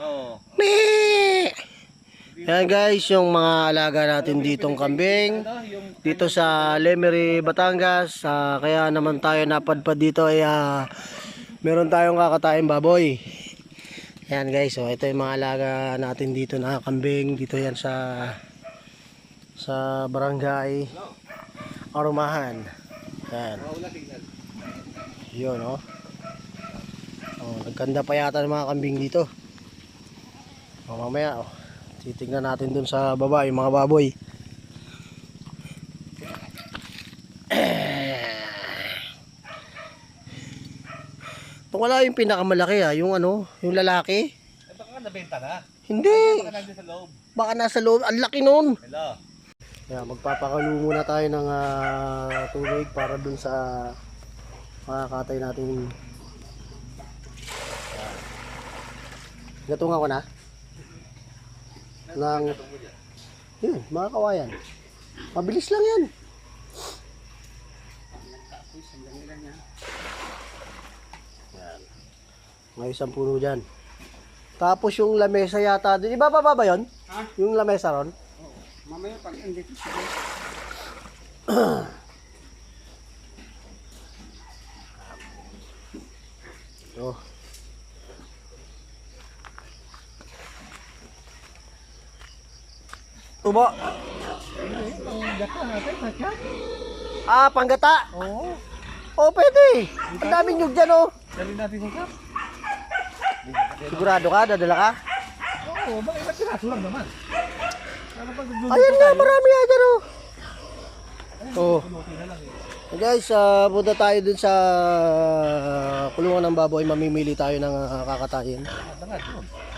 Oo. Me! Yan guys, yung mga alaga natin ditong kambing. Yung Dito sa Lemery, Batangas. Ah, kaya naman tayo napadpad dito ay ah, meron tayong kakataing baboy. Yan guys, so ito yung mga alaga natin dito na kambing. Dito yan sa sa barangay Arumahan. Yan. Yun, oh. Oh, nagkanda pa yata ng mga kambing dito. O, mamaya, oh. Titignan natin dun sa baba yung mga baboy. Kung wala yung pinakamalaki ah, yung ano, yung lalaki. Eh, baka nabenta na. Hindi, Baka nandiyan sa loob. baka nasa loob, ang laki nun. Hello. Kaya magpapakalo muna tayo ng ah, tubig para dun sa makakatay natin. Gatungan ko na. Ng, yun, mga kawayan. Mabilis lang yan. Yan. May isang puno dyan. Tapos yung lamesa yata, di ba baba ba yun? Ha? Yung lamesa ron? Mamaya pag andito siya. Oh. Tubo. Ah, panggata. Oo. Oh, pwede. Ang daming nyug dyan, oh. Dali natin sa kap. Sigurado ka, dadala ka? Oo, baka iba't piraso lang naman. Ayan na, marami yan dyan, oh. Oh. Na lang eh. Guys, uh, punta tayo dun sa kulungan ng baboy. Mamimili tayo ng uh, kakatayin.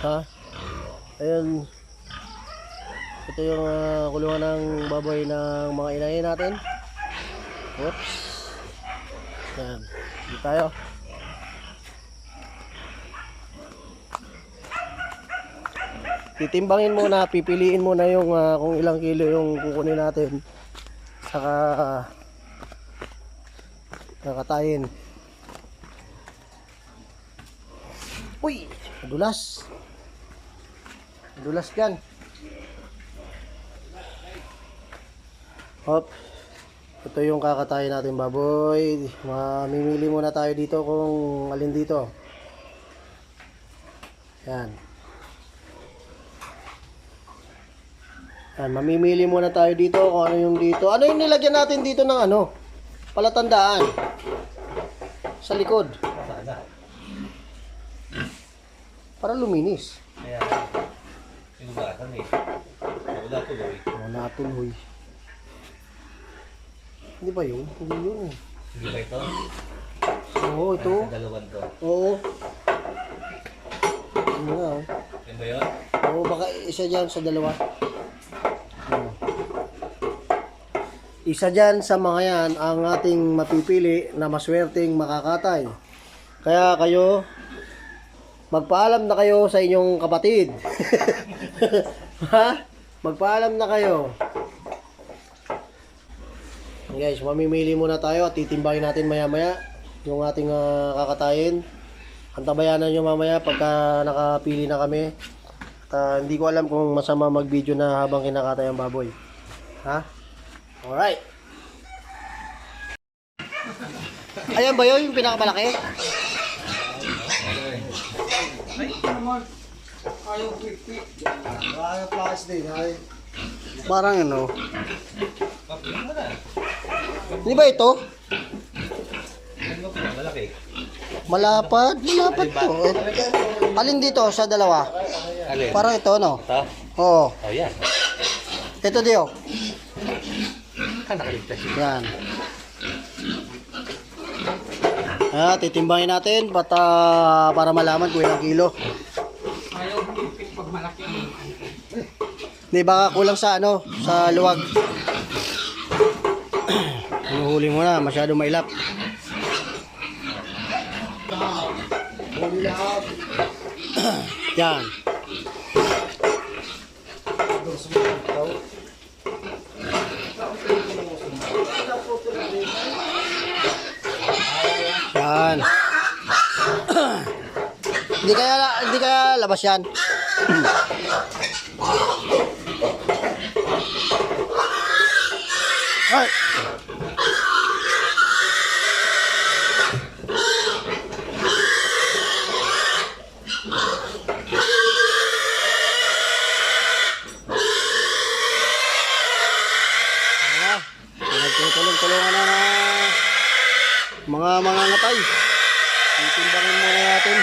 Ha? Ayun. Ito yung ah, kulungan ng baboy ng mga inahin natin. Oops. Yan. Dito tayo. Titimbangin muna, pipiliin muna yung ah, kung ilang kilo yung kukunin natin. Saka uh. Uy, madulas. Madulas dyan. Hop. Ito yung kakatayin natin baboy. Mamimili muna tayo dito kung alin dito. Yan. Yan, mamimili muna tayo dito kung ano yung dito. Ano yung nilagyan natin dito ng ano? Palatandaan. Sa likod. Para luminis. Kaya, sinugatan eh. Wala tuloy. Oh, natuloy. Hindi ba yun? Hindi yun. eh. Hindi ba ito? Oo, ito. Sa dalawan to. Oo. Yun nga, oh. Yan ba yun? Oo, baka isa dyan sa dalawa. Oo. Isa dyan sa mga yan ang ating mapipili na maswerteng makakatay. Kaya kayo, magpaalam na kayo sa inyong kapatid. ha? Magpaalam na kayo. Guys, mamimili muna tayo at titimbangin natin maya-maya yung ating ah, kakatayin. Antabayanan nyo mamaya pagka nakapili na kami. At ah, hindi ko alam kung masama mag-video na habang kinakatay ang baboy. Ha? Alright. Ayan ba yun yung pinakamalaki? Ayaw quick-quick. Ay, plastic. Ay. Parang ano. Di ba ito? Malaki. Malapad. Malapad to. Eh, Alin dito sa dalawa? Alin? Parang ito, no? Ito? Oo. Oh, yan. Ito dio. Ah, nakaligtas. Yan. Ah, titimbangin natin bata para malaman kung ilang kilo. Ayaw quick-quick pag malaki. Hindi baka kulang sa ano, sa luwag. Hinuhuli mo na, masyado mailap. Yan. Yan. Hindi kaya, hindi kaya labas yan. Ah, Nagtutulong-tulungan na na mga mga ngatay. Titimbangin muna natin.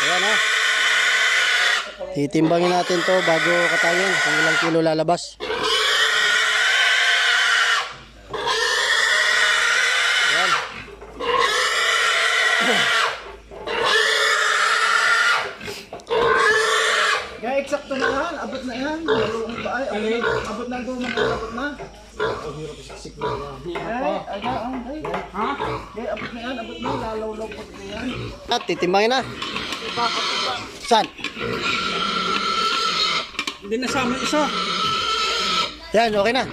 Ayan ha. Titimbangin natin to bago katayin kung ilang kilo lalabas. Ayan. Kaya eksakto na yan, abot na yan. Ay, abot na, abot na go, abot na. Ay, ay, ay, ay. Ha? Kaya abot na yan, abot na, lalaw-law pa na yan. At titimbangin na. Saan? Hindi nasama yung isa. Yan, okay na.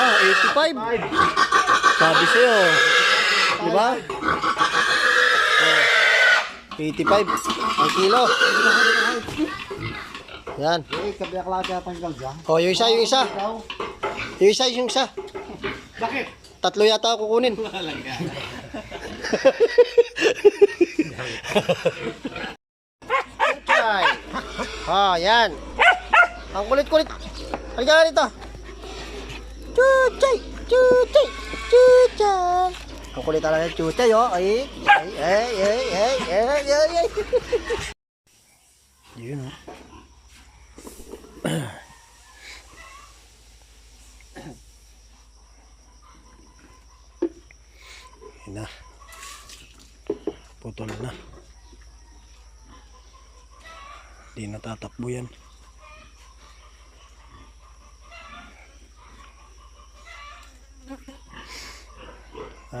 ah, 85. Sabi sa'yo. Di ba? Oh, 85. Ang kilo. Yan. Eh, kabiyak lang kaya tanggal dyan. Oh, yung isa, yung isa. Yung isa, yung isa. Bakit? Tatlo yata ako kukunin. Ay. Ah, yan. Ang kulit-kulit. Halika nga dito. Chuchay, chuchay, chuchay. Ang kulit talaga yung chuchay, oh. Ay, ay, ay, ay, ay, ay, ay, ay. Yun, oh. Yun na. Putol na. Di natatakbo yan.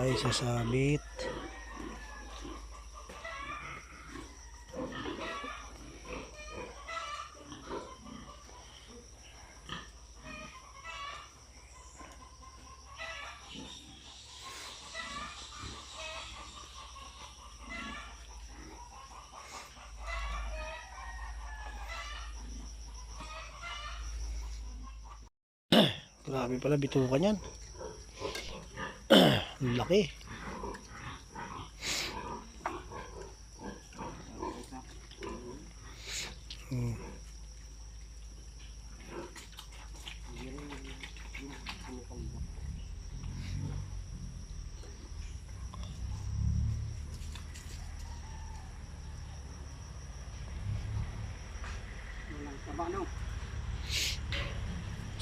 Ay, sasabit. Grabe pala bitukan yan. Ang laki. Hmm.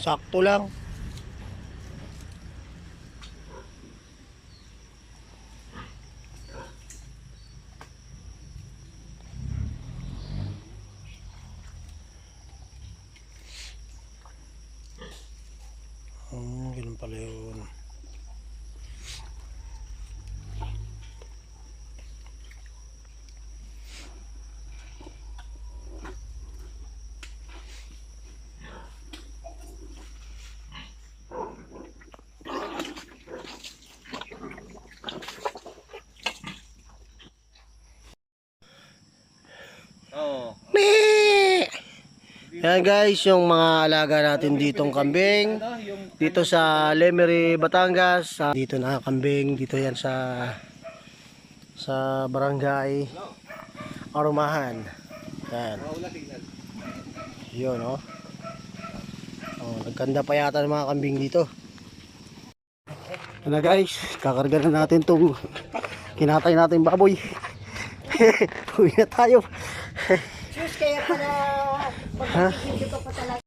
Sakto lang. Hmm, ganun pala yun. Oo. Me! Yan guys, yung mga alaga natin ditong kambing. Dito sa Lemery, Batangas. Dito na kambing. Dito yan sa sa barangay Arumahan. Yan. Yun, oh. Oh, nagkanda pa yata ng mga kambing dito. Na guys, kakarga na natin tong kinatay natin baboy. Uwi na tayo. Sus, kaya pala mag-video ka pa talaga.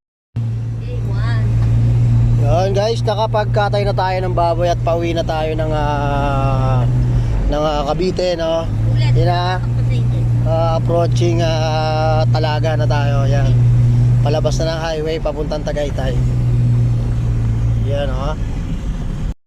Yan guys, nakapagkatay na tayo ng baboy at pauwi na tayo ng ah, ng ah, Cavite, no? Yan na, ah, approaching ah, Talaga na tayo, yan. Palabas na ng highway papuntang Tagaytay. Yan, oh.